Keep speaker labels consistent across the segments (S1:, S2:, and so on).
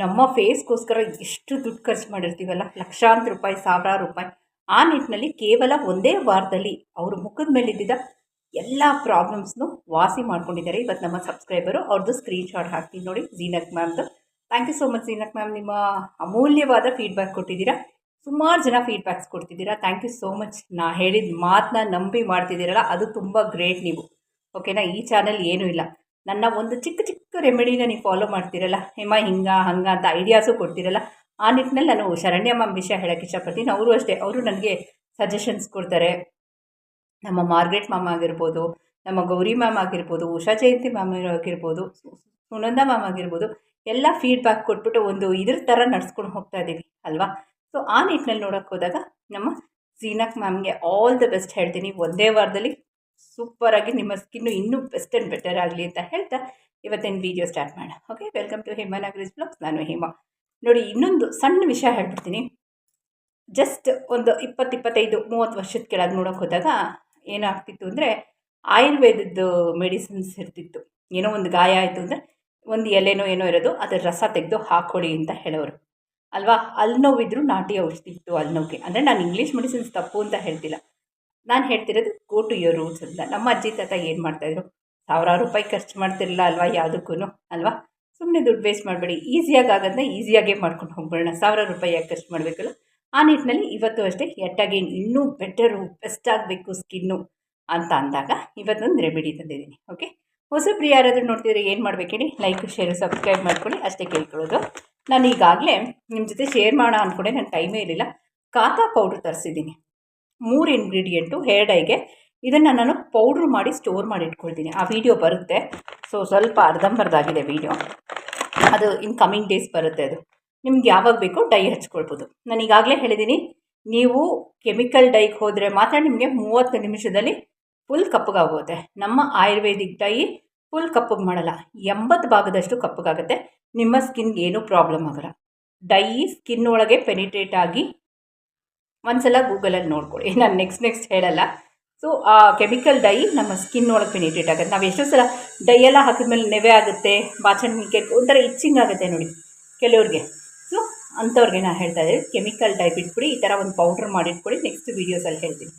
S1: ನಮ್ಮ ಫೇಸ್ಗೋಸ್ಕರ ಎಷ್ಟು ದುಡ್ಡು ಖರ್ಚು ಮಾಡಿರ್ತೀವಲ್ಲ? ಲಕ್ಷಾಂತರ ರೂಪಾಯಿ, ಸಾವಿರಾರು ರೂಪಾಯಿ. ಆ ನಿಟ್ಟಿನಲ್ಲಿ ಕೇವಲ ಒಂದೇ ವಾರದಲ್ಲಿ ಅವ್ರ ಮುಖದ ಮೇಲಿದ್ದ ಎಲ್ಲ ಪ್ರಾಬ್ಲಮ್ಸ್ನು ವಾಸಿ ಮಾಡ್ಕೊಂಡಿದ್ದಾರೆ ಇವತ್ತು ನಮ್ಮ ಸಬ್ಸ್ಕ್ರೈಬರು. ಅವ್ರದ್ದು ಸ್ಕ್ರೀನ್ ಶಾಟ್ ಹಾಕ್ತೀನಿ ನೋಡಿ ಜೀನಕ್ ಮ್ಯಾಮ್ದು. Thank you so much ಜೀನಕ್ ma'am, ನಿಮ್ಮ ಅಮೂಲ್ಯವಾದ ಫೀಡ್ಬ್ಯಾಕ್ ಕೊಟ್ಟಿದ್ದೀರಾ? ಸುಮಾರು ಜನ feedbacks ಕೊಡ್ತಿದ್ದೀರಾ? Thank you so much. ನಾ ಹೇಳಿದ ಮಾತನ್ನ ನಂಬಿ ಮಾಡ್ತಿದ್ದೀರಲ್ಲ, ಅದು ತುಂಬ ಗ್ರೇಟ್ ನೀವು. ಓಕೆನಾ? ಈ ಚಾನಲ್ ಏನೂ ಇಲ್ಲ. ನನ್ನ ಒಂದು ಚಿಕ್ಕ ಚಿಕ್ಕ ರೆಮಿಡಿನ ನೀವು ಫಾಲೋ ಮಾಡ್ತೀರಲ್ಲ? ಹೇಮ, ಹಿಂಗ, ಹಂಗ ಅಂತ ಐಡಿಯಾಸು ಕೊಡ್ತೀರಲ್ಲ? ಆ ನಿಟ್ಟಿನಲ್ಲಿ ನಾನು ಶರಣ್ಯ ಮ್ಯಾಮ್ ವಿಷಯ ಹೇಳೋಕ್ಕೆ ಇಷ್ಟಪಡ್ತೀನಿ. ಅವರು ಅಷ್ಟೇ. ಅವರು ನನಗೆ ಸಜೆಷನ್ಸ್ ಕೊಡ್ತಾರೆ. ನಮ್ಮ ಮಾರ್ಗ್ರೆಟ್ ಮ್ಯಾಮ್ ಆಗಿರ್ಬೋದು, ನಮ್ಮ ಗೌರಿ ಮ್ಯಾಮ್ ಆಗಿರ್ಬೋದು, ಉಷಾ ಜಯಂತಿ ಮ್ಯಾಮ್ ಆಗಿರ್ಬೋದು, ಸುನಂದ ಮ್ಯಾಮ್ ಆಗಿರ್ಬೋದು, ಎಲ್ಲ ಫೀಡ್ಬ್ಯಾಕ್ ಕೊಟ್ಬಿಟ್ಟು ಒಂದು ಇದ್ರ ಥರ ನಡ್ಸ್ಕೊಂಡು ಹೋಗ್ತಾ ಇದ್ದೀವಿ ಅಲ್ವಾ? ಸೊ ಆ ನಿಟ್ಟಿನಲ್ಲಿ ನೋಡೋಕ್ಕೆ ಹೋದಾಗ ನಮ್ಮ ಜೀನಕ್ ಮ್ಯಾಮ್ಗೆ ಆಲ್ ದ ಬೆಸ್ಟ್ ಹೇಳ್ತೀನಿ. ಒಂದೇ ವಾರದಲ್ಲಿ ಸೂಪರಾಗಿ ನಿಮ್ಮ ಸ್ಕಿನ್ನು ಇನ್ನೂ ಬೆಸ್ಟ್ ಆ್ಯಂಡ್ ಬೆಟರ್ ಆಗಲಿ ಅಂತ ಹೇಳ್ತಾ ಇವತ್ತಿನ ವೀಡಿಯೋ ಸ್ಟಾರ್ಟ್ ಮಾಡೋಣ. Okay welcome to Hema Nagaraj blogs ನಾನು ಹೇಮಾ. ನೋಡಿ, ಇನ್ನೊಂದು ಸಣ್ಣ ವಿಷಯ ಹೇಳ್ಬಿಡ್ತೀನಿ. ಜಸ್ಟ್ ಒಂದು ಇಪ್ಪತ್ತು ಇಪ್ಪತ್ತೈದು, ಮೂವತ್ತು ವರ್ಷದ ಕೆಳಗೆ ನೋಡೋಕೆ ಹೋದಾಗ ಏನಾಗ್ತಿತ್ತು ಅಂದರೆ ಆಯುರ್ವೇದದ್ದು ಮೆಡಿಸಿನ್ಸ್ ಇರ್ತಿತ್ತು. ಏನೋ ಒಂದು ಗಾಯ ಆಯಿತು ಅಂದರೆ ಒಂದು ಎಲೆನೋ ಏನೋ ಇರೋದು, ಅದರ ರಸ ತೆಗೆದು ಹಾಕೊಳ್ಳಿ ಅಂತ ಹೇಳೋರು. ಅಲ್ವಾ? ಅಲ್ಲಿ ನೋವಿದ್ರು ನಾಟಿ ಔಷಧಿ ಇತ್ತು ಅಲ್ಲಿ ನೋವಿಗೆ ಅಂದರೆ ನಾನು ಇಂಗ್ಲೀಷ್ ಮೆಡಿಸಿನ್ಸ್ ತಪ್ಪು ಅಂತ ಹೇಳ್ತಿಲ್ಲ. ನಾನು ಹೇಳ್ತಿರೋದು ಗೋ ಟು ಯೋರ್ ರೂಟ್ಸ್ ಅಂತ. ನಮ್ಮ ಅಜ್ಜಿ ತಾತ ಏನು ಮಾಡ್ತಾಯಿದ್ರು ಸಾವಿರಾರು ರೂಪಾಯಿ ಖರ್ಚು ಮಾಡ್ತಿರಲಿಲ್ಲ ಅಲ್ವಾ ಯಾವುದಕ್ಕೂ ಅಲ್ವಾ? ಸುಮ್ಮನೆ ದುಡ್ಡು ವೇಸ್ಟ್ ಮಾಡಬೇಡಿ. ಈಸಿಯಾಗಿ ಆಗೋದನ್ನ ಈಸಿಯಾಗೇ ಮಾಡ್ಕೊಂಡು ಹೋಗ್ಬಿಡೋಣ. ಸಾವಿರ ರೂಪಾಯಿ ಯಾಕೆ ಖರ್ಚು ಮಾಡಬೇಕಲ್ಲ? ಆ ನಿಟ್ಟಿನಲ್ಲಿ ಇವತ್ತು ಅಷ್ಟೇ ಎಟ್ಟಾಗಿ ಇನ್ನೂ ಬೆಟರು ಬೆಸ್ಟ್ ಆಗಬೇಕು ಸ್ಕಿನ್ನು ಅಂತ ಅಂದಾಗ ಇವತ್ತೊಂದು ರೆಮಿಡಿ ತಂದಿದ್ದೀನಿ. ಓಕೆ ಹೊಸಬ್ರು ಯಾರಾದರೂ ನೋಡ್ತಿದ್ರೆ ಏನು ಮಾಡ್ಬೇಕು ಹೇಳಿ? ಲೈಕ್ ಶೇರ್ ಸಬ್ಸ್ಕ್ರೈಬ್ ಮಾಡ್ಕೊಳ್ಳಿ. ಅಷ್ಟೇ ಕೇಳ್ಕೊಳ್ಳೋದು. ನಾನು ಈಗಾಗಲೇ ನಿಮ್ಮ ಜೊತೆ ಶೇರ್ ಮಾಡೋಣ ಅಂದ್ಕೊಂಡೆ ನನ್ನ ಟೈಮೇ ಇರಲಿಲ್ಲ. ಕಾಕಾ ಪೌಡ್ರ್ ತರಿಸಿದ್ದೀನಿ. ಮೂರು ಇಂಗ್ರೀಡಿಯೆಂಟು ಹೇರ್ ಡೈಗೆ ಇದನ್ನು ನಾನು ಪೌಡ್ರ್ ಮಾಡಿ ಸ್ಟೋರ್ ಮಾಡಿ ಇಟ್ಕೊಳ್ತೀನಿ. ಆ ವಿಡಿಯೋ ಬರುತ್ತೆ. ಸೊ ಸ್ವಲ್ಪ ಅರ್ಧಂಬರ್ಧಾಗಿದೆ ವಿಡಿಯೋ ಅದು ಇನ್ ಕಮಿಂಗ್ ಡೇಸ್ ಬರುತ್ತೆ ಅದು. ನಿಮ್ಗೆ ಯಾವಾಗ ಬೇಕೋ ಡೈ ಹಚ್ಕೊಳ್ಬೋದು. ನಾನು ಈಗಾಗಲೇ ಹೇಳಿದ್ದೀನಿ ನೀವು ಕೆಮಿಕಲ್ ಡೈಗೆ ಹೋದರೆ ಮಾತ್ರ ನಿಮಗೆ ಮೂವತ್ತು ನಿಮಿಷದಲ್ಲಿ ಫುಲ್ ಕಪ್ಪಗಾಗುತ್ತೆ. ನಮ್ಮ ಆಯುರ್ವೇದಿಕ್ ಡೈ ಫುಲ್ ಕಪ್ಪಗೆ ಮಾಡಲ್ಲ. ಎಂಬತ್ತು ಭಾಗದಷ್ಟು ಕಪ್ಪಗಾಗುತ್ತೆ. ನಿಮ್ಮ ಸ್ಕಿನ್ಗೆ ಏನೂ ಪ್ರಾಬ್ಲಮ್ ಆಗಲ್ಲ. ಡೈ ಸ್ಕಿನ್ ಒಳಗೆ ಪೆನಿಟ್ರೇಟ್ ಆಗಿ ಒಂದ್ಸಲ ಗೂಗಲಲ್ಲಿ ನೋಡ್ಕೊಳ್ಳಿ. ನಾನು ನೆಕ್ಸ್ಟ್ ನೆಕ್ಸ್ಟ್ ಹೇಳಲ್ಲ. ಸೊ ಆ ಕೆಮಿಕಲ್ ಡೈ ನಮ್ಮ ಸ್ಕಿನ್ ಒಳಗೆ ಪೆನಿಟ್ರೇಟ್ ಆಗುತ್ತೆ. ನಾವು ಎಷ್ಟೋ ಸಲ ಡೈ ಎಲ್ಲ ಹಾಕಿದ್ಮೇಲೆ ನೆವೆ ಆಗುತ್ತೆ ಬಾಚಣಿಕೆ ಒಂಥರ ಇಚ್ಚಿಂಗ್ ಆಗುತ್ತೆ ನೋಡಿ ಕೆಲವ್ರಿಗೆ. ಸೊ ಅಂಥವ್ರಿಗೆ ನಾನು ಹೇಳ್ತಾ ಇದ್ದೀನಿ ಕೆಮಿಕಲ್ ಡೈ ಬಿಟ್ಬಿಡಿ, ಈ ಥರ ಒಂದು ಪೌಡ್ರ್ ಮಾಡಿಟ್ಕೊಡಿ ನೆಕ್ಸ್ಟ್ ವೀಡಿಯೋಸಲ್ಲಿ ಹೇಳ್ತೀನಿ.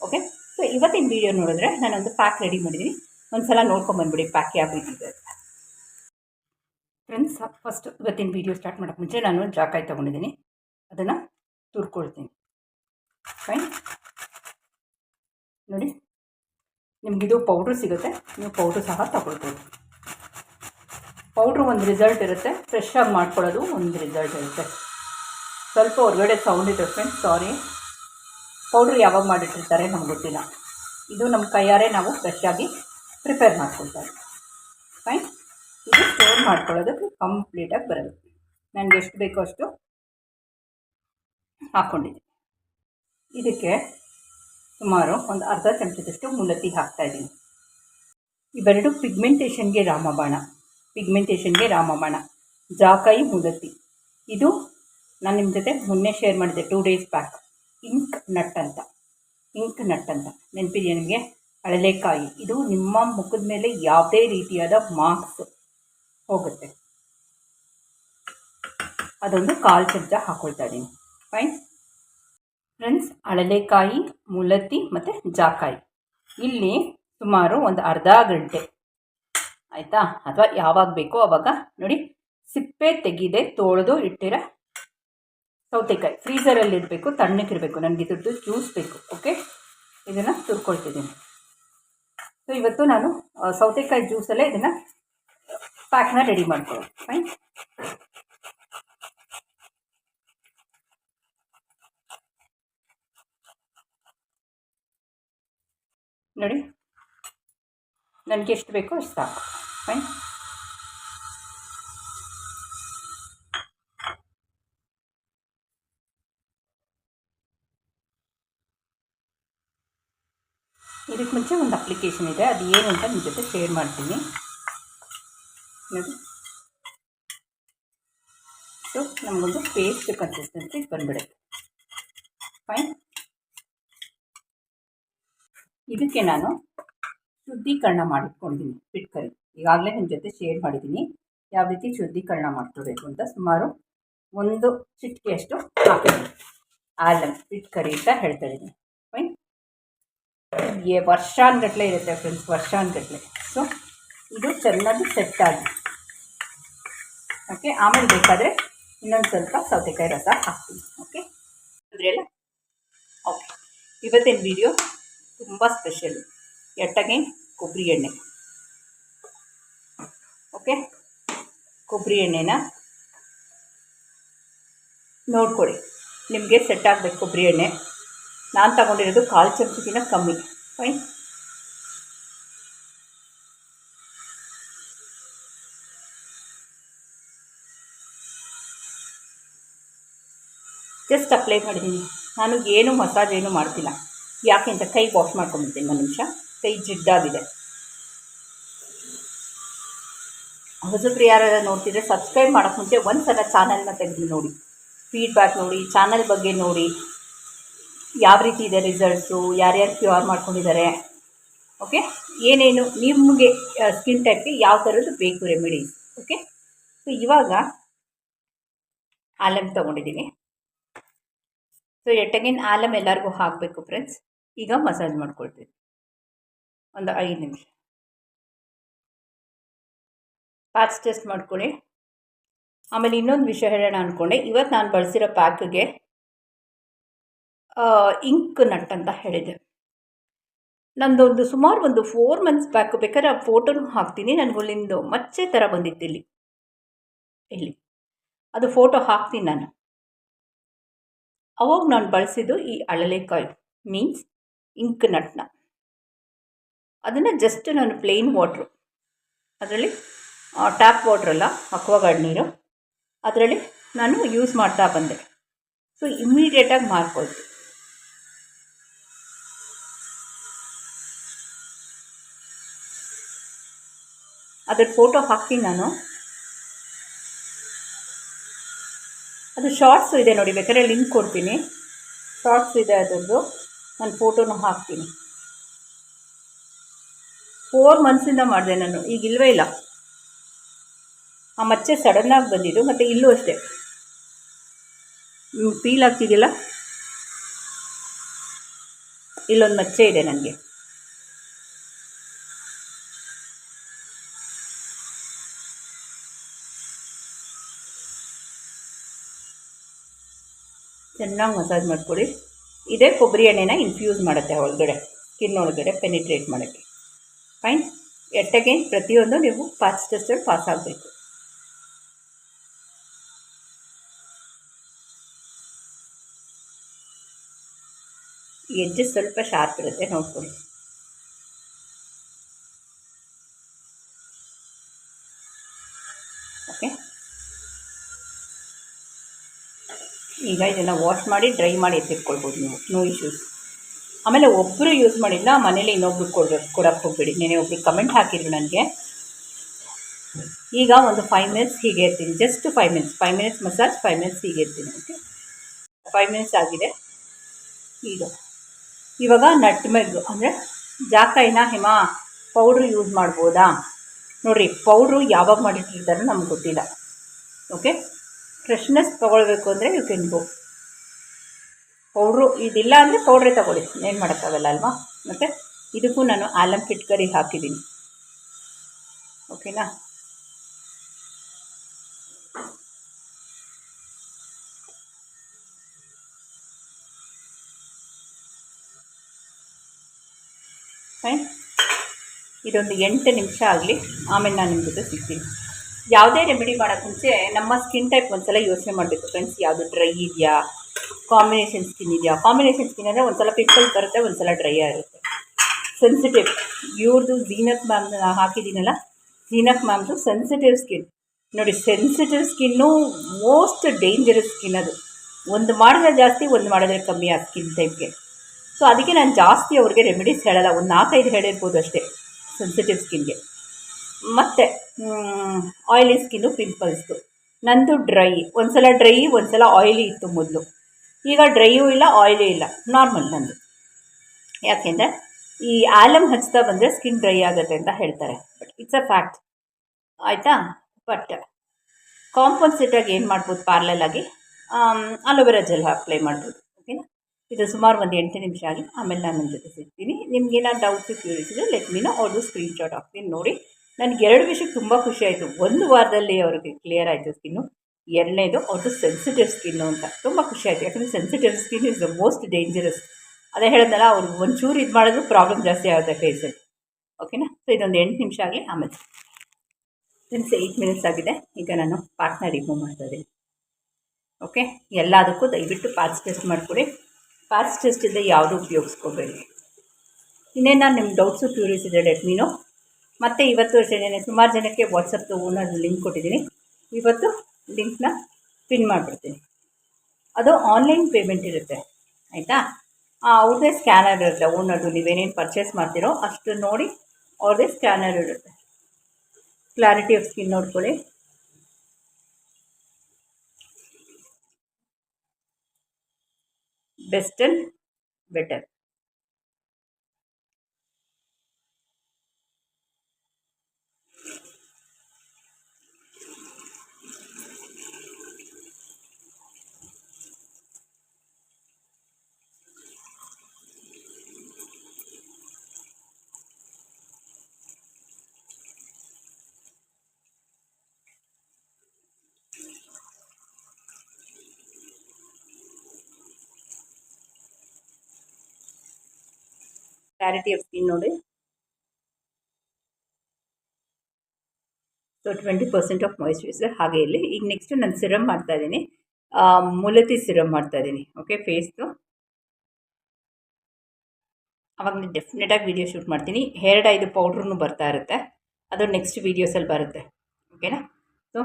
S1: ಓಕೆ ಸೊ ಇವತ್ತಿನ ವೀಡಿಯೋ ನೋಡಿದ್ರೆ ನಾನೊಂದು ಪ್ಯಾಕ್ ರೆಡಿ ಮಾಡಿದ್ದೀನಿ ಒಂದು ಸಲ ನೋಡ್ಕೊಂಬಂದ್ಬಿಡಿ ಪ್ಯಾಕ್ ಯಾವ ರೀತಿ ಇದೆ ಫ್ರೆಂಡ್ಸ್ ಫಸ್ಟ್ ಇವತ್ತಿನ ವೀಡಿಯೋ ಸ್ಟಾರ್ಟ್ ಮಾಡೋಕ್ಕೆ ಮುಂಚೆ ನಾನು ಜಾಕಾಯಿ ತೊಗೊಂಡಿದ್ದೀನಿ. ಅದನ್ನು ತುರ್ಕೊಳ್ತೀನಿ. ಫೈನ್ ನೋಡಿ. ನಿಮಗಿದು ಪೌಡ್ರ್ ಸಿಗುತ್ತೆ. ನೀವು ಪೌಡ್ರ್ ಸಹ ತಗೊಳ್ಬೋದು. ಪೌಡ್ರ್ ಒಂದು ರಿಸಲ್ಟ್ ಇರುತ್ತೆ. ಫ್ರೆಶ್ ಆಗಿ ಮಾಡ್ಕೊಳ್ಳೋದು ಒಂದು ರಿಸಲ್ಟ್ ಇರುತ್ತೆ. ಸ್ವಲ್ಪ ಹೊರಗಡೆ ಸೌಂಡ್ ಇದೆ ಫ್ರೆಂಡ್ಸ್ ಸಾರಿ ಪೌಡ್ರ್ ಯಾವಾಗ ಮಾಡಿಟ್ಟಿರ್ತಾರೆ ನಮ್ಗೆ ಗೊತ್ತಿಲ್ಲ. ಇದು ನಮ್ಮ ಕೈಯಾರೆ ನಾವು ಫ್ರೆಶ್ ಆಗಿ ಪ್ರಿಪೇರ್ ಮಾಡ್ಕೊಳ್ತಾರೆ ಫೈನ್ ಇದು ಸ್ಟೋರ್ ಮಾಡ್ಕೊಳ್ಳೋದಕ್ಕೆ ಕಂಪ್ಲೀಟಾಗಿ ಬರಲ್ಲ ನನಗೆ ಎಷ್ಟು ಬೇಕೋ ಅಷ್ಟು ಹಾಕ್ಕೊಂಡಿದ್ದೀನಿ ಇದಕ್ಕೆ ಸುಮಾರು ಒಂದು ಅರ್ಧ ಚಮಚದಷ್ಟು ಮುಲತಿ ಹಾಕ್ತಾಯಿದ್ದೀನಿ ಇವೆರಡು ಪಿಗ್ಮೆಂಟೇಷನ್ಗೆ ರಾಮಬಾಣ. ಪಿಗ್ಮೆಂಟೇಷನ್ಗೆ ರಾಮಬಾಣ. ಜಾಕಾಯಿ ಮುಲತಿ. ಇದು ನಾನು ನಿಮ್ಮ ಜೊತೆ ಮೊನ್ನೆ ಶೇರ್ ಮಾಡಿದೆ two days back ink nut ಅಂತ. ಇಂಕ್ ನಟ್ ಅಂತ. ನೆನಪಿದೆಯಾ ನಿಮಗೆ? ಅಳಲೆಕಾಯಿ. ಇದು ನಿಮ್ಮ ಮುಖದ ಮೇಲೆ ಯಾವುದೇ ರೀತಿಯಾದ ಮಾರ್ಕ್ಸ್ ಹೋಗುತ್ತೆ. ಅದೊಂದು ಕಾಲು ಚಮಚ ಹಾಕ್ಕೊಳ್ತಾ ಇದ್ದೀನಿ. ಫೈನ್ ಫ್ರೆಂಡ್ಸ್, ಅಳಲೆಕಾಯಿ ಮುಲತಿ ಮತ್ತು ಜಾಕಾಯಿ. ಇಲ್ಲಿ ಸುಮಾರು ಒಂದು ಅರ್ಧ ಗಂಟೆ. ಆಯಿತಾ? ಅಥವಾ ಯಾವಾಗ ಬೇಕೋ ಆವಾಗ ನೋಡಿ, ಸಿಪ್ಪೆ ತೆಗೆದೆ ತೊಳೆದು ಇಟ್ಟಿರ ಸೌತೆಕಾಯಿ. ಫ್ರೀಸರಲ್ಲಿ ಇಡಬೇಕು ತಣ್ಣಕ್ಕಿರಬೇಕು ನನಗೆ ಇದ್ರದ್ದು ಜ್ಯೂಸ್ ಬೇಕು ಓಕೆ ಇದನ್ನು ತುರ್ಕೊಳ್ತಿದ್ದೀನಿ. ಸೊ ಇವತ್ತು ನಾನು ಸೌತೆಕಾಯಿ ಜ್ಯೂಸಲ್ಲೇ ಇದನ್ನು ಪ್ಯಾಕ್ನ ರೆಡಿ ಮಾಡ್ಕೊಳ್ಳೋದು. ಫೈನ್ ನೋಡಿ ನನಗೆ ಎಷ್ಟು ಬೇಕೋ ಸಾಕು. ಫೈನ್ ಇದಕ್ಕೆ ಮುಂಚೆ ಒಂದು ಅಪ್ಲಿಕೇಶನ್ ಇದೆ. ಅದು ಏನು ಅಂತ ನಿಮ್ಮ ಜೊತೆ ಶೇರ್ ಮಾಡ್ತೀನಿ. ನೋಡಿ. ಸೊ ನಮಗೊಂದು ಪೇಸ್ಟ್ ಕನ್ಸಿಸ್ಟೆನ್ಸಿ ಬಂದ್ಬಿಡುತ್ತೆ. ಫೈನ್ ಇದಕ್ಕೆ ನಾನು ಶುದ್ಧೀಕರಣ ಮಾಡಿಟ್ಕೊಂಡಿದ್ದೀನಿ ಬಿಟ್ಕರಿ ಈಗಾಗಲೇ ನಿಮ್ಮ ಜೊತೆ ಶೇರ್ ಮಾಡಿದ್ದೀನಿ ಯಾವ ರೀತಿ ಶುದ್ಧೀಕರಣ ಮಾಡ್ಕೋಬೇಕು ಅಂತ ಸುಮಾರು ಒಂದು ಚಿಟಿಕೆಯಷ್ಟು ಹಾಕಿದ್ದೀನಿ ಆಲಮ್ ಬಿಟ್ಕರಿ ಅಂತ ಹೇಳ್ತಾ ಇದ್ದೀನಿ. ಫೈನ್ ಏ ವರ್ಷಾನ್ಗಟ್ಲೆ ಇರುತ್ತೆ ಫ್ರೆಂಡ್ಸ್ ವರ್ಷಾನ್ಗಟ್ಲೆ. ಸೊ ಇದು ಚೆನ್ನಾಗಿ ಸೆಟ್ ಆಗಿ. ಓಕೆ ಆಮೇಲೆ ಬೇಕಾದರೆ ಇನ್ನೊಂದು ಸ್ವಲ್ಪ ಸೌತೆಕಾಯಿ ರಸ ಹಾಕ್ತೀನಿ. ಓಕೆ ಅದರಲ್ಲ ಓಕೆ ಇವತ್ತಿನ ವಿಡಿಯೋ ತುಂಬ ಸ್ಪೆಷಲ್ ಎಟ್ಟಗೆ? ಕೊಬ್ಬರಿ ಎಣ್ಣೆ. ಓಕೆ ಕೊಬ್ಬರಿ ಎಣ್ಣೆನ ನೋಡ್ಕೊಳ್ಳಿ. ನಿಮಗೆ ಸೆಟ್ ಆಗಬೇಕು ಕೊಬ್ಬರಿ ಎಣ್ಣೆ. ನಾನು ತಗೊಂಡಿರೋದು ಕಾಲು ಚಮಚಕ್ಕಿಂತ ಕಮ್ಮಿ. ಫೈನ್ ಜಸ್ಟ್ ಅಪ್ಲೈ ಮಾಡಿದ್ದೀನಿ. ನಾನು ಏನು ಮಸಾಜ್ ಏನು ಮಾಡ್ತಿಲ್ಲ. ಯಾಕೆ ಅಂತ ಕೈ ವಾಶ್ ಮಾಡ್ಕೊಂಡ್ಬಿಡ್ತೀನಿ ಒಂದು ನಿಮಿಷ. ಕೈ ಜಿಡ್ಡಾಗಿದೆ ಹೊಸಬ್ರು ಯಾರು ನೋಡ್ತಿದ್ರೆ ಸಬ್ಸ್ಕ್ರೈಬ್ ಮಾಡೋಕ್ಕೆ ಮುಂಚೆ ಒಂದು ಸಲ ಚಾನಲ್ನ ತೆಗೆದು ನೋಡಿ. ಫೀಡ್ಬ್ಯಾಕ್ ನೋಡಿ ಚಾನಲ್ ಬಗ್ಗೆ ನೋಡಿ. ಯಾವ ರೀತಿ ಇದೆ ರಿಸಲ್ಟ್ಸು ಯಾರ್ಯಾರು ಕ್ಯೂ ಆರ್ ಮಾಡ್ಕೊಂಡಿದ್ದಾರೆ. ಓಕೆ ಏನೇನು ನಿಮಗೆ ಸ್ಕಿನ್ ಟೈಪ್ಗೆ ಯಾವ ಥರದ್ದು ಬೇಕು ರೆಮಿಡಿ ಓಕೆ ಸೊ ಇವಾಗ ಆಲಮ್ ತೊಗೊಂಡಿದ್ದೀನಿ ಸೊ ಎಟ್ಟಗಿನ ಆಲಮ್ ಎಲ್ಲರಿಗೂ ಹಾಕಬೇಕು ಫ್ರೆಂಡ್ಸ್ ಈಗ ಮಸಾಜ್ ಮಾಡ್ಕೊಳ್ತೀನಿ. ಒಂದು ಐದು ನಿಮಿಷ. ಪ್ಯಾಚ್ ಟೆಸ್ಟ್ ಮಾಡ್ಕೊಳ್ಳಿ. ಆಮೇಲೆ ಇನ್ನೊಂದು ವಿಷಯ ಹೇಳೋಣ ಅಂದ್ಕೊಂಡೆ ಇವತ್ತು ನಾನು ಬಳಸಿರೋ ಪ್ಯಾಕ್ಗೆ ಇಂಕ್ ನಟ್ ಅಂತ ಹೇಳಿದೆ. ನಂದೊಂದು ಸುಮಾರು ಒಂದು ಫೋರ್ ಮಂತ್ಸ್ ಬ್ಯಾಕ್ ಬೇಕಾದ್ರೆ ಆ ಫೋಟೋನು ಹಾಕ್ತೀನಿ. ನನಗೊಳ್ಳಿಂದು ಮಚ್ಚೆ ಥರ ಬಂದಿತ್ತು ಇಲ್ಲಿ. ಇಲ್ಲಿ. ಅದು ಫೋಟೋ ಹಾಕ್ತೀನಿ ನಾನು. ಅವಾಗ ನಾನು ಬಳಸಿದ್ದು ಈ ಅಳಲೆಕಾಯಿ ಮೀನ್ಸ್ ಇಂಕ್ ನಟ್ನ ಅದನ್ನು ಜಸ್ಟ್ ನಾನು ಪ್ಲೇನ್ ವಾಟ್ರು ಅದರಲ್ಲಿ ಟ್ಯಾಪ್ ವಾಟ್ರಲ್ಲ ಅಕ್ವಾಗಾರ್ಡ್ ನೀರು. ಅದರಲ್ಲಿ ನಾನು ಯೂಸ್ ಮಾಡ್ತಾ ಬಂದೆ. ಸೊ ಇಮ್ಮಿಡಿಯೇಟಾಗಿ ಮಾರ್ಕೋಯ್ತು ಅದ್ರ ಫೋಟೋ ಹಾಕ್ತೀನಿ ನಾನು. ಅದು ಶಾರ್ಟ್ಸು ಇದೆ ನೋಡಿ, ಬೇಕಾದ್ರೆ ಲಿಂಕ್ ಕೊಡ್ತೀನಿ. ಶಾರ್ಟ್ಸ್ ಇದೆ ಅದರದ್ದು. ನಾನು ಫೋಟೋನು ಹಾಕ್ತೀನಿ. ಫೋರ್ ಮಂತ್ಸಿಂದ ಮಾಡಿದೆ ನಾನು. ಈಗ ಇಲ್ಲವೇ ಇಲ್ಲ. ಆ ಮಚ್ಚೆ ಸಡನ್ನಾಗಿ ಬಂದಿದ್ದು, ಮತ್ತು ಇಲ್ಲೂ ಅಷ್ಟೇ. ಫೀಲ್ ಆಗ್ತಿದೆಯಲ್ಲ ಇಲ್ಲೊಂದು ಮಚ್ಚೆ ಇದೆ ನನಗೆ. ಚೆನ್ನಾಗಿ ಮಸಾಜ್ ಮಾಡಿಕೊಡಿ. ಇದೇ ಕೊಬ್ಬರಿ ಎಣ್ಣೆನ ಇನ್ಫ್ಯೂಸ್ ಮಾಡುತ್ತೆ ಒಳಗಡೆ ಸ್ಕಿನ್ ಪೆನಿಟ್ರೇಟ್ ಮಾಡೋಕ್ಕೆ. ಫೈನ್ ಎಟ್ಟಗೆ ಪ್ರತಿಯೊಂದು ನೀವು ಪಾಸ್ ಟೆಸ್ಟಲ್ಲಿ ಪಾಸ್ ಆಗಬೇಕು. ಎಡ್ಜ್ ಸ್ವಲ್ಪ ಶಾರ್ಪ್ ಇರುತ್ತೆ, ನೋಡ್ಕೊಳ್ಳಿ. ಓಕೆ ಈಗ ಇದನ್ನು ವಾಶ್ ಮಾಡಿ ಡ್ರೈ ಮಾಡಿ ಎತ್ತಿಟ್ಕೊಳ್ಬೋದು ನೀವು. ನೋ ಇಶ್ಯೂಸ್ ಆಮೇಲೆ ಒಬ್ಬರು ಯೂಸ್ ಮಾಡಿಲ್ಲ, ಮನೇಲಿ ಇನ್ನೊಬ್ರು ಕೊಡ ಕೊಡಕ್ಕೆ ಹೋಗ್ಬೇಡಿ. ನೆನೆ ಒಬ್ರು ಕಮೆಂಟ್ ಹಾಕಿದ್ರು ನನಗೆ. ಈಗ ಒಂದು ಫೈವ್ ಮಿನಿಟ್ಸ್ ಹೀಗೆ ಇರ್ತೀನಿ. Just five minutes five minutes massage five minutes ಹೀಗೆ ಇರ್ತೀನಿ ಓಕೆ ಫೈವ್ ಮಿನಿಟ್ಸ್ ಆಗಿದೆ. ಈಗ, ಇವಾಗ ನಟ್ಮೆಗ್ ಅಂದರೆ ಜಾಕಾಯಿನ ಹಿಮ ಪೌಡ್ರ್ ಯೂಸ್ ಮಾಡ್ಬೋದಾ? ನೋಡಿರಿ ಪೌಡ್ರು ಯಾವಾಗ ಮಾಡಿಟ್ಟಿರ್ತಾರೋ ನಮ್ಗೆ ಗೊತ್ತಿಲ್ಲ ಓಕೆ ಫ್ರೆಶ್ನೆಸ್ ತೊಗೊಳ್ಬೇಕು ಅಂದರೆ ಯು ಕೆನ್ ಗೋ ಪೌಡ್ರು, ಇದಿಲ್ಲ ಅಂದರೆ ಪೌಡ್ರೇ ತಗೊಳ್ಳಿ. ಏನು ಮಾಡೋಕ್ಕಾಗಲ್ಲ ಅಲ್ವಾ? ಮತ್ತು ಇದಕ್ಕೂ ನಾನು ಆಲಂ ಕರಿ ಹಾಕಿದ್ದೀನಿ. ಓಕೆನಾ? ಫೈನ್ ಇದೊಂದು ಎಂಟು ನಿಮಿಷ ಆಗಲಿ. ಆಮೇಲೆ ನಾನು ನಿಮ್ಮ ಜೊತೆ ಸಿಗ್ತೀನಿ. ಯಾವುದೇ ರೆಮಿಡಿ ಮಾಡೋಕ್ಕೆ ನಮ್ಮ ಸ್ಕಿನ್ ಟೈಪ್ ಒಂದ್ಸಲ ಯೋಚನೆ ಮಾಡಬೇಕು. ಫ್ರೆಂಡ್ಸ್ ಯಾವುದು ಡ್ರೈ ಇದೆಯಾ? ಕಾಂಬಿನೇಷನ್ ಸ್ಕಿನ್ ಇದೆಯಾ? ಕಾಂಬಿನೇಷನ್ ಸ್ಕಿನ್ ಅಂದರೆ ಒಂದು ಸಲ ಪಿಂಪಲ್ ಬರುತ್ತೆ ಒಂದು ಸಲ ಡ್ರೈ ಆಗುತ್ತೆ ಸೆನ್ಸಿಟಿವ್ ಇವ್ರದ್ದು ಝೀನತ್ ಮ್ಯಾಮ್ ಹಾಕಿದ್ದೀನಲ್ಲ? ಜೀನಕ್ ಮ್ಯಾಮ್ದು ಸೆನ್ಸಿಟಿವ್ ಸ್ಕಿನ್ ನೋಡಿ sensitive skin most dangerous skin ಅದು. ಒಂದು ಮಾಡಿದ್ರೆ ಜಾಸ್ತಿ, ಒಂದು ಮಾಡಿದ್ರೆ ಕಮ್ಮಿ ಆ ಸ್ಕಿನ್ ಟೈಪ್ಗೆ ಸೊ ಅದಕ್ಕೆ ನಾನು ಜಾಸ್ತಿ ಅವ್ರಿಗೆ ರೆಮಿಡೀಸ್ ಹೇಳಲ್ಲ. ಒಂದು ನಾಲ್ಕೈದು ಹೇಳಿರ್ಬೋದು ಅಷ್ಟೇ ಸೆನ್ಸಿಟಿವ್ ಸ್ಕಿನ್ಗೆ ಮತ್ತು ಆಯಿಲಿ ಸ್ಕಿನ್ನು ಪಿಂಪಲ್ಸ್ದು ನಂದು ಡ್ರೈ ಒಂದು ಸಲ ಡ್ರೈ ಒಂದು ಸಲ ಆಯಿಲಿ ಇತ್ತು ಮೊದಲು. ಈಗ ಡ್ರೈಯೂ ಇಲ್ಲ ಆಯಿಲೂ ಇಲ್ಲ. ನಾರ್ಮಲ್ ನಂದು ಯಾಕೆಂದರೆ ಈ ಆಲಮ್ ಹಚ್ತಾ ಬಂದರೆ ಸ್ಕಿನ್ ಡ್ರೈ ಆಗುತ್ತೆ ಅಂತ ಹೇಳ್ತಾರೆ. ಬಟ್ ಇಟ್ಸ್ ಅ ಫ್ಯಾಕ್ಟ್ ಆಯಿತಾ? ಬಟ್ ಕಾಂಪನ್ಸೇಟಾಗಿ ಏನು ಮಾಡ್ಬೋದು ಪಾರ್ಲಲ್ಲಾಗಿ ಅಲೋವೆರಾ ಜೆಲ್ ಅಪ್ಲೈ ಮಾಡ್ಬೋದು. ಓಕೆನಾ ಇದು ಸುಮಾರು ಒಂದು ಎಂಟು ನಿಮಿಷ ಆಗಿ ಆಮೇಲೆ ನಾನು ನನ್ನ ಜೊತೆ ಸಿಗ್ತೀನಿ ನಿಮ್ಗೆ ಏನಾದ್ರು ಡೌಟ್ಸು ಕ್ಯೂರಿಯಸ್ ಲೆಟ್ ಮೀನ ಅವ್ರದ್ದು ಸ್ಕ್ರೀನ್ಶಾಟ್ ಹಾಕ್ತೀನಿ ನೋಡಿ. ನನಗೆ ಎರಡು ವಿಷಯಕ್ಕೆ ತುಂಬ ಖುಷಿ ಆಯಿತು. ಒಂದು ವಾರದಲ್ಲಿ ಅವ್ರಿಗೆ ಕ್ಲಿಯರ್ ಆಯಿತು ಸ್ಕಿನ್ನು ಎರಡನೇದು ಅವ್ರದ್ದು ಸೆನ್ಸಿಟಿವ್ ಸ್ಕಿನ್ನು ಅಂತ. ತುಂಬ ಖುಷಿ ಆಯಿತು. ಯಾಕಂದರೆ sensitive skin is the most dangerous ಅದೇ ಹೇಳಿದ್ನಲ್ಲ, ಅವ್ರು ಒಂಚೂರು ಇದು ಮಾಡಿದ್ರು ಪ್ರಾಬ್ಲಮ್ ಜಾಸ್ತಿ ಆಗುತ್ತೆ ಫೇಸಲ್ಲಿ ಓಕೆನಾ ಸೊ ಇದೊಂದು ಎಂಟು ನಿಮಿಷ ಆಗಲಿ, ಆಮೇಲೆ. ಫ್ರೆಂಡ್ಸ್ ಏಯ್ಟ್ ಮಿನಿಟ್ಸ್ ಆಗಿದೆ. ಈಗ ನಾನು ಪಾರ್ಟ್ನ ರಿಮೂವ್ ಮಾಡ್ತಾ ಇದ್ದೀನಿ. ಓಕೆ ಎಲ್ಲದಕ್ಕೂ ದಯವಿಟ್ಟು ಪಾರ್ಟ್ಸ್ ಟೆಸ್ಟ್ ಮಾಡಿಕೊಡಿ. ಪಾರ್ಟ್ಸ್ ಟೆಸ್ಟ್ ಇದ್ದರೆ ಯಾವುದೂ ಉಪಯೋಗಿಸ್ಕೋಬೇಡಿ. ಇನ್ನೇನು ನಾನು ನಿಮ್ಮ ಡೌಟ್ಸು ಕ್ಯೂರಿಯಸ್ ಇದೆ ಲೆಟ್ ಮೀನು ಮತ್ತು ಇವತ್ತು ಸುಮಾರು ಜನಕ್ಕೆ ವಾಟ್ಸಪ್ದು ಓನರ್ ಲಿಂಕ್ ಕೊಟ್ಟಿದ್ದೀನಿ. ಇವತ್ತು ಲಿಂಕ್ನ ಪಿನ್ ಮಾಡಿಬಿಡ್ತೀನಿ. ಅದು ಆನ್ಲೈನ್ ಪೇಮೆಂಟ್ ಇರುತ್ತೆ, ಆಯಿತಾ? ಅವ್ರದ್ದೇ ಸ್ಕ್ಯಾನರ್ ಇರುತ್ತೆ, ಓನರ್ದು. ನೀವೇನೇನು ಪರ್ಚೇಸ್ ಮಾಡ್ತೀರೋ ಅಷ್ಟು ನೋಡಿ ಅವ್ರದ್ದೇ ಸ್ಕ್ಯಾನರ್ ಇರುತ್ತೆ. ಕ್ಲಾರಿಟಿ ಆಫ್ ಸ್ಕಿನ್ ನೋಡ್ಕೊಳ್ಳಿ. Best and better clarity of skin ನೋಡಿ. So twenty percent of moisturiser ಹಾಗೆ ಇಲ್ಲಿ ಈಗ ನೆಕ್ಸ್ಟ್ ನಾನು ಸಿರಮ್ ಮಾಡ್ತಾ ಇದ್ದೀನಿ. ಮುಲತಿ ಸಿರಮ್ ಮಾಡ್ತಾ ಇದ್ದೀನಿ. ಓಕೆ ಫೇಸ್ದು ಅವಾಗ ಡೆಫಿನೆಟಾಗಿ ವೀಡಿಯೋ ಶೂಟ್ ಮಾಡ್ತೀನಿ. ಎರಡು ಐದು ಪೌಡ್ರೂ ಬರ್ತಾ ಇರುತ್ತೆ. ಅದು ನೆಕ್ಸ್ಟ್ ವೀಡಿಯೋಸಲ್ಲಿ ಬರುತ್ತೆ. ಓಕೆನಾ ಸೊ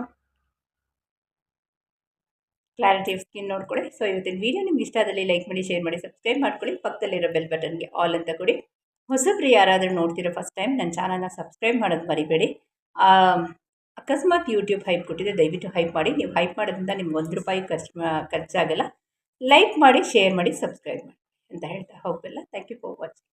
S1: ಕ್ಲಾರಿಟಿ ಸ್ಕಿನ್ ನೋಡ್ಕೊಳ್ಳಿ. ಸೊ ಇವತ್ತಿನ ವೀಡಿಯೋ ನಿಮ್ಗೆ ಇಷ್ಟ ಆದಲ್ಲಿ ಲೈಕ್ ಮಾಡಿ ಶೇರ್ ಮಾಡಿ ಸಬ್ಸ್ಕ್ರೈಬ್ ಮಾಡ್ಕೊಳ್ಳಿ. ಪಕ್ಕದಲ್ಲಿರೋ ಬೆಲ್ ಬಟನ್ಗೆ ಆಲ್ ಅಂತ ಕೊಡಿ. ಹೊಸಬ್ರು ಯಾರಾದರೂ ನೋಡ್ತಿರೋ ಫಸ್ಟ್ ಟೈಮ್ ನನ್ನ ಚಾನಲ್ನ ಸಬ್ಸ್ಕ್ರೈಬ್ ಮಾಡೋದು ಮರಿಬೇಡಿ. ಅಕಸ್ಮಾತ್ ಯೂಟ್ಯೂಬ್ ಹೈಪ್ ಕೊಟ್ಟಿದೆ, ದಯವಿಟ್ಟು ಹೈಪ್ ಮಾಡಿ. ನೀವು ಹೈಪ್ ಮಾಡೋದ್ರಿಂದ ನಿಮ್ಗೆ ಒಂದು ರೂಪಾಯಿ ಖರ್ಚು ಖರ್ಚಾಗಲ್ಲ. ಲೈಕ್ ಮಾಡಿ ಶೇರ್ ಮಾಡಿ ಸಬ್ಸ್ಕ್ರೈಬ್ ಮಾಡಿ ಅಂತ ಹೇಳ್ತಾ ಹೋಗಲ್ಲ ಥ್ಯಾಂಕ್ ಯು ಫಾರ್ ವಾಚಿಂಗ್